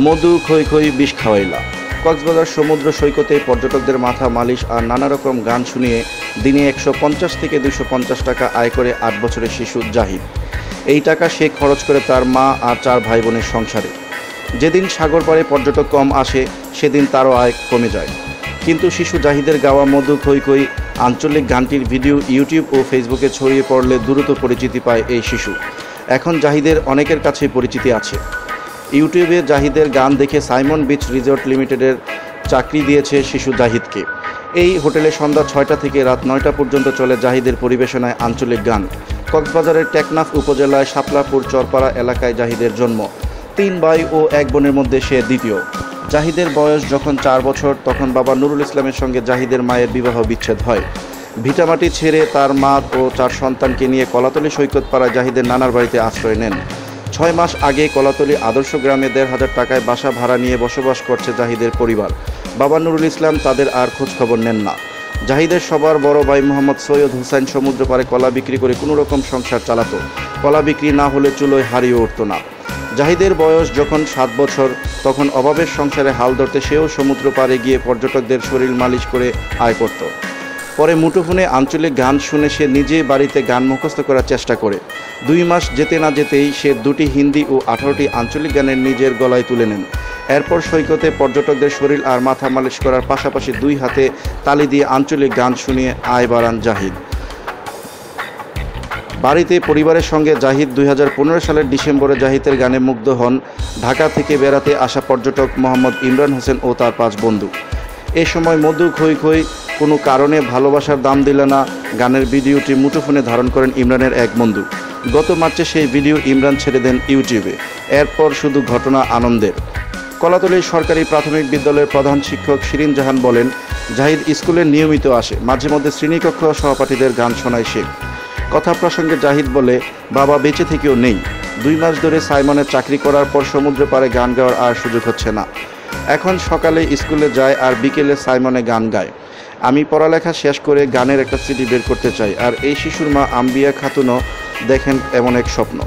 মধু, খই খই, বিষ খাওয়াইলা। কক্সবাজার সমুদ্র সৈকতে পর্যটকদের মাথা মালিশ আর নানা রকম গান শুনিয়ে দিনে একশো পঞ্চাশ থেকে দুশো পঞ্চাশ টাকা আয় করে আট বছরের শিশু জাহিদ। এই টাকা সে খরচ করে তার মা আর চার ভাই বোনের সংসারে। যেদিন সাগর পাড়ে পর্যটক কম আসে, সেদিন তারও আয় কমে যায়। কিন্তু শিশু জাহিদের গাওয়া মধু, খই খই আঞ্চলিক গানটির ভিডিও ইউটিউব ও ফেসবুকে ছড়িয়ে পড়লে দ্রুত পরিচিতি পায় এই শিশু। এখন জাহিদের অনেকের কাছেই পরিচিতি আছে। ইউটিউবে জাহিদের গান দেখে সাইমন বিচ রিসোর্ট লিমিটেডের চাকরি দিয়েছে শিশু জাহিদকে। এই হোটেলে সন্ধ্যা ছয়টা থেকে রাত নয়টা পর্যন্ত চলে জাহিদের পরিবেশনায় আঞ্চলিক গান। কক্সবাজারের টেকনাফ উপজেলায় শাপলাপুর চরপাড়া এলাকায় জাহিদের জন্ম। তিন ভাই ও এক বোনের মধ্যে সে দ্বিতীয়। জাহিদের বয়স যখন চার বছর, তখন বাবা নুরুল ইসলামের সঙ্গে জাহিদের মায়ের বিবাহ বিচ্ছেদ হয়। ভিটামাটি ছেড়ে তার মা ও চার সন্তানকে নিয়ে কলাতলি সৈকত পাড়ায় জাহিদের নানার বাড়িতে আশ্রয় নেন। ছয় মাস আগে কলাতলি আদর্শ গ্রামে দেড় হাজার টাকায় বাসা ভাড়া নিয়ে বসবাস করছে জাহিদের পরিবার। বাবা নুরুল ইসলাম তাদের আর খোঁজ খবর নেন না। জাহিদের সবার বড় ভাই মোহাম্মদ সৈয়দ হুসাইন সমুদ্র পারে কলা বিক্রি করে কোনো রকম সংসার চালাত। কলা বিক্রি না হলে চুলোয় হারিয়ে উঠত না। জাহিদের বয়স যখন সাত বছর, তখন অভাবের সংসারে হাল ধরতে সেও সমুদ্র পাড়ে গিয়ে পর্যটকদের শরীর মালিশ করে আয় করত। পরে মুঠোফোনে আঞ্চলিক গান শুনে সে নিজে বাড়িতে গান মুখস্থ করার চেষ্টা করে। দুই মাস যেতে না যেতেই সে দুটি হিন্দি ও আঠারোটি আঞ্চলিক গানের নিজের গলায় তুলে নেন। এরপর সৈকতে পর্যটকদের শরীর আর মাথা মালিশ করার পাশাপাশি দুই হাতে তালি দিয়ে আঞ্চলিক গান শুনিয়ে আয় বাড়ান জাহিদ। বাড়িতে পরিবারের সঙ্গে জাহিদ দুই হাজার পনেরো সালের ডিসেম্বরে জাহিদের গানে মুগ্ধ হন ঢাকা থেকে বেড়াতে আসা পর্যটক মোহাম্মদ ইমরান হোসেন ও তার পাঁচ বন্ধু। এ সময় মধু খই খই কোনো কারণে ভালোবাসার দাম দিলে না গানের ভিডিওটি মুঠোফোনে ধারণ করেন ইমরানের এক বন্ধু। গত মার্চে সেই ভিডিও ইমরান ছেড়ে দেন ইউটিউবে। এরপর শুধু ঘটনা আনন্দের। কলাতলী সরকারি প্রাথমিক বিদ্যালয়ের প্রধান শিক্ষক শিরিন জাহান বলেন, জাহিদ স্কুলে নিয়মিত আসে। মাঝে মধ্যে শ্রেণীকক্ষ সহপাঠীদের গান শোনায় সে। কথা প্রসঙ্গে জাহিদ বলে, বাবা বেঁচে থেকেও নেই। দুই মাস ধরে সাইমনের চাকরি করার পর সমুদ্র পাড়ে গান গাওয়ার আর সুযোগ হচ্ছে না। এখন সকালে স্কুলে যায় আর বিকেলে সাইমনে গান গায়। আমি পড়ালেখা শেষ করে গানের একটা সিডি বের করতে চাই, আর এই শিশুর মা আম্বিয়া খাতুনও দেখেন এমন এক স্বপ্ন।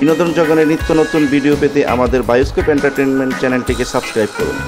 বিনোদন জগনের নিত্য নতুন ভিডিও পেতে আমাদের বায়োস্কোপ এন্টারটেনমেন্ট চ্যানেলটিকে সাবস্ক্রাইব করুন।